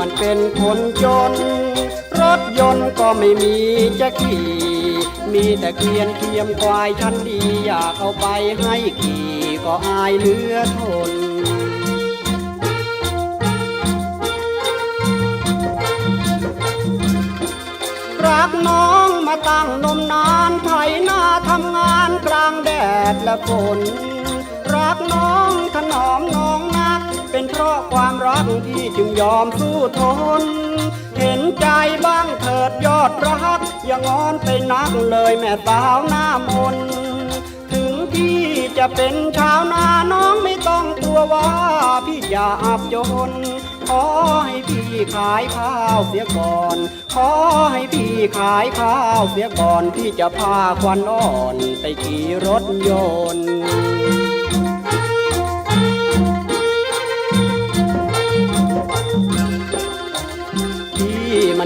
มันเป็นคนจน รถยนต์ก็ไม่มีจะขี่ มีแต่เกวียนเทียมควายชั้นดีอยากเอาไปให้ขี่ก็อายเหลือทนรักน้องมาตั้งนมนานไถนาทำงานกลางแดดและฝนรักน้อง ที่จึงยอมสู้ทน เห็นใจบ้างเถิดยอดรักอย่างอนไปนักเลยแม่สาวหน้ามน ถึงพี่จะเป็นชาวนาน้องไม่ต้องกลัวว่าพี่จะอับจน ขอให้พี่ขายข้าวเสียก่อน ขอให้พี่ขายข้าวเสียก่อนที่จะพาควันอ่อนไปขี่รถยนต์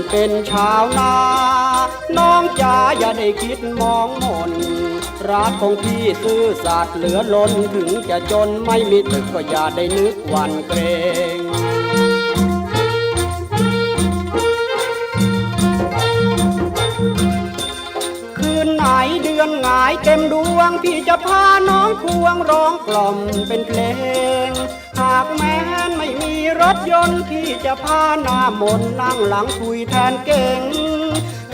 ันเป็นชาวนา น้องจ๋าอย่าได้คิดมองมนรักของพี่ซื่อสัตย์เหลือล้นถึงจะจนไม่มีตึกก็อย่าได้นึกวันเกรงคืนไหนเดือนหงายเต็มดวง พี่จะพาน้องควงร้องกล่อมเป็นเพลง หากแม้นไม่มีรถยนต์พี่จะพาหน้ามนนั่งหลังคุยแทนเก่ง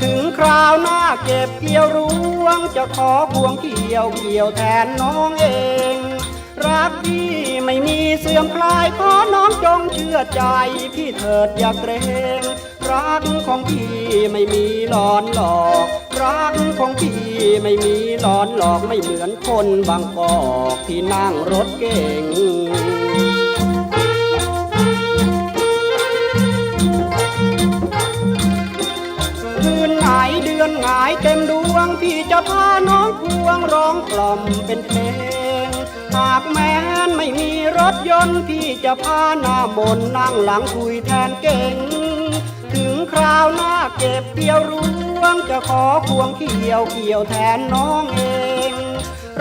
ถึงคราวหน้าเก็บเกี่ยวรวง จะขอควงเกี่ยวเกี่ยวแทนน้องเอง รักพี่ไม่มีเสื่อมคลายขอน้องจงเชื่อใจพี่เถิดอย่าเกรงรักของพี่ไม่มีหลอนหลอก รักของพี่ไม่มีหลอนหลอกไม่เหมือนคนบางกอกที่นั่งรถเก่ง นเดือนหงายเต็มดวง พี่จะพาน้องควงร้องกล่อมเป็นเพลง หากแม้นไม่มีรถยนต์ พี่จะพาหน้ามนต์นั่งหลังคุยแทนเก่ง ถึงคราวหน้าเก็บเกี่ยวรวง จะขอควงเกี่ยวเกี่ยวแทนน้องเอง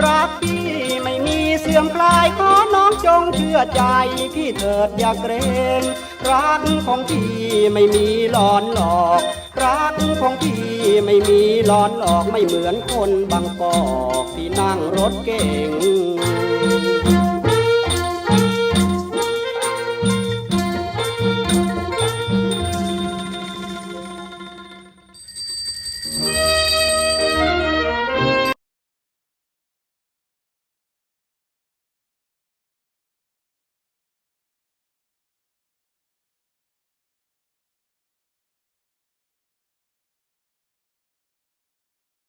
รักพี่ไม่มีเสื่อมคลายขอน้องจงเชื่อใจ พี่เถิดอย่าเกรงรักของพี่ไม่มีหลอนหลอก รักของพี่ ไม่มีหลอนหลอกไม่เหมือนคนบางกอกที่นั่งรถเก่ง